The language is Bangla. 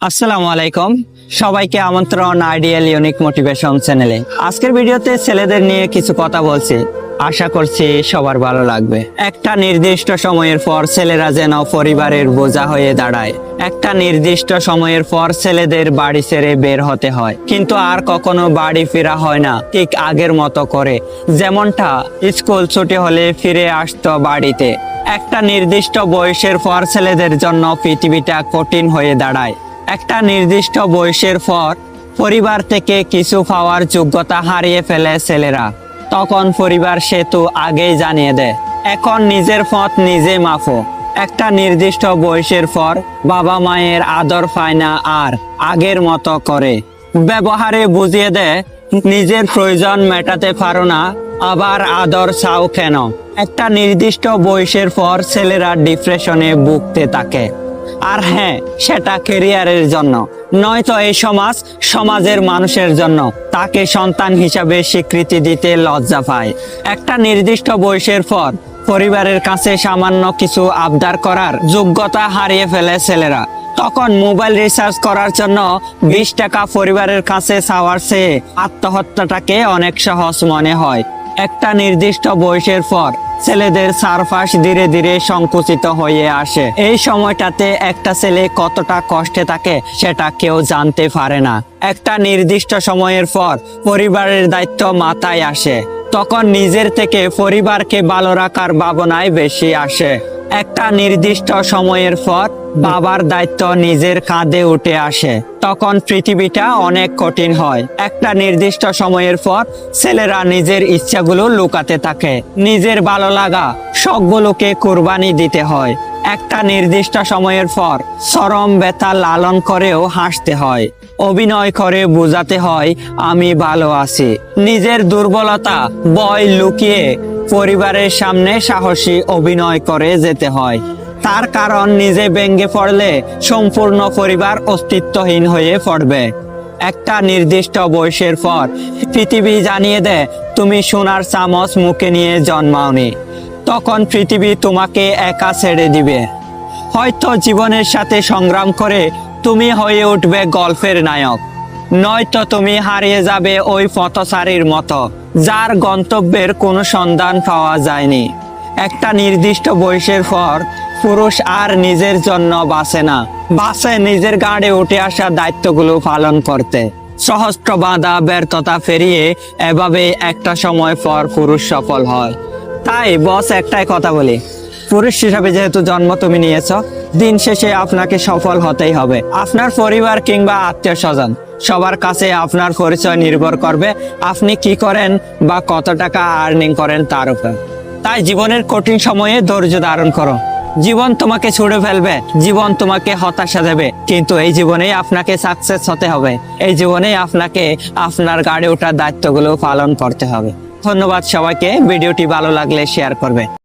আসসালামু আলাইকুম। সবাইকে আমন্ত্রণ আইডিয়াল ইউনিক মোটিভেশন চ্যানেলে। আজকের ভিডিওতে ছেলেদের নিয়ে কিছু কথা বলছি। আশা করছি সবার ভালো লাগবে। একটা নির্দিষ্ট সময়ের পর ছেলেরা যেন পরিবারের বোঝা হয়ে দাঁড়ায়। একটা নির্দিষ্ট সময়ের পর ছেলেদের বাড়ি ছেড়ে বের হতে হয়। কিন্তু আর কখনো বাড়ি ফেরা হয় না, ঠিক আগের মতো করে। যেমনটা, স্কুল ছুটি হলে ফিরে আসতো বাড়িতে। একটা নির্দিষ্ট বয়সের পর ছেলেদের জন্য পৃথিবীটা কঠিন হয়ে দাঁড়ায়। একটা নির্দিষ্ট বয়সের পর পরিবার থেকে কিছু পাওয়ার যোগ্যতা হারিয়ে ফেলে ছেলেরা। তখন পরিবার সেতু আগেই জানিয়ে দেয়, এখন নিজের পথ নিজে মাফো একটা নির্দিষ্ট বয়সের পর বাবা মায়ের আদর পায় না আর আগের মতো করে। ব্যবহারে বুঝিয়ে দেয়, নিজের প্রয়োজন মেটাতে পারো না আবার আদর চাও কেন? একটা নির্দিষ্ট বয়সের পর ছেলেরা ডিপ্রেশনে ভুগতে থাকে। আর হ্যাঁ সেটা কেরিয়ারের জন্য। নয়তো এই সমাজ সমাজের মানুষের জন্য। তাকে সন্তান হিসাবে স্বীকৃতি দিতে লজ্জা পায়। একটা নির্দিষ্ট বয়সের পর পরিবারের কাছে সামান্য কিছু আবদার করার যোগ্যতা হারিয়ে ফেলে ছেলেরা। তখন মোবাইল রিচার্জ করার জন্য বিশ টাকা পরিবারের কাছে চাওয়ার চেয়ে আত্মহত্যাটাকে অনেক সহজ মনে হয়। একটা নির্দিষ্ট বয়সের পর ছেলেদের সারফাস ধীরে ধীরে সংকুচিত হয়ে আসে। এই সময়টাতে একটা ছেলে কতটা কষ্টে থাকে সেটা কেউ জানতে পারে না। একটা নির্দিষ্ট সময়ের পর পরিবারের দায়িত্ব মাথায় আসে। তখন নিজের থেকে পরিবারকে ভালো রাখার ভাবনায় বেশি আসে। একটা নির্দিষ্ট সময়ের পর বাবার দায়িত্ব নিজের কাঁধে উঠে আসে। তখন পৃথিবীটা অনেক কঠিন হয়। একটা নির্দিষ্ট সময়ের পর ছেলেরা নিজের ইচ্ছাগুলো লুকাতে থাকে। নিজের ভালো লাগা সবগুলোকে কোরবানি দিতে হয়। একটা নির্দিষ্ট সময়ের পর চরম ব্যথা লালন করেও হাসতে হয়। অভিনয় করে বোঝাতে হয়, আমি ভালো আছি। নিজের দুর্বলতা বয় লুকিয়ে পরিবারের সামনে সাহসী অভিনয় করে যেতে হয়। তার কারণ নিজে ব্যঙ্গে পড়লে সম্পূর্ণ পরিবার অস্তিত্বহীন হয়ে পড়বে। একটা নির্দিষ্ট বয়সের পর পৃথিবী জানিয়ে দেয়, তুমি সোনার চামচ মুখে নিয়ে জন্মাওনি। তখন পৃথিবী তোমাকে একা ছেড়ে দিবে। হয়তো জীবনের সাথে সংগ্রাম করে তুমি হয়ে উঠবে গল্পের নায়ক। নয়তো তুমি হারিয়ে যাবে ওই পথচারীর মতো। যার গন্তব্যের কোনো সন্ধান পাওয়া যায়নি। একটা নির্দিষ্ট বয়সের পর পুরুষ আর নিজের জন্য বাঁচে না। বাসে নিজের গাড়ে উঠে আসা দায়িত্বগুলো পালন করতে। সহস্র বাধা ব্যর্থতা ফেরিয়ে এভাবে একটা সময় পর পুরুষ সফল হয়। তাই বস একটাই কথা বলি। পুরুষ হিসাবে যেহেতু জন্ম তুমি নিয়েছ, দিন শেষে আপনাকে সফল হতেই হবে। আপনার পরিবার কিংবা আত্মীয় স্বজন। সবার কাছে আপনার পরিচয় নির্ভর করবে, আপনি কি করেন বা কত টাকা আর্নিং করেন তার উপর। তাই জীবনের কঠিন সময়ে ধৈর্য ধারণ করো। জীবন তোমাকে ছুড়ে ফেলবে, জীবন তোমাকে হতাশা দেবে, কিন্তু এই জীবনেই আপনাকে সাকসেস হতে হবে। এই জীবনেই আপনাকে আপনার গাড়ি ওঠার দায়িত্বগুলো পালন করতে হবে। ধন্যবাদ সবাইকে, ভিডিওটি ভালো লাগলে শেয়ার করবে।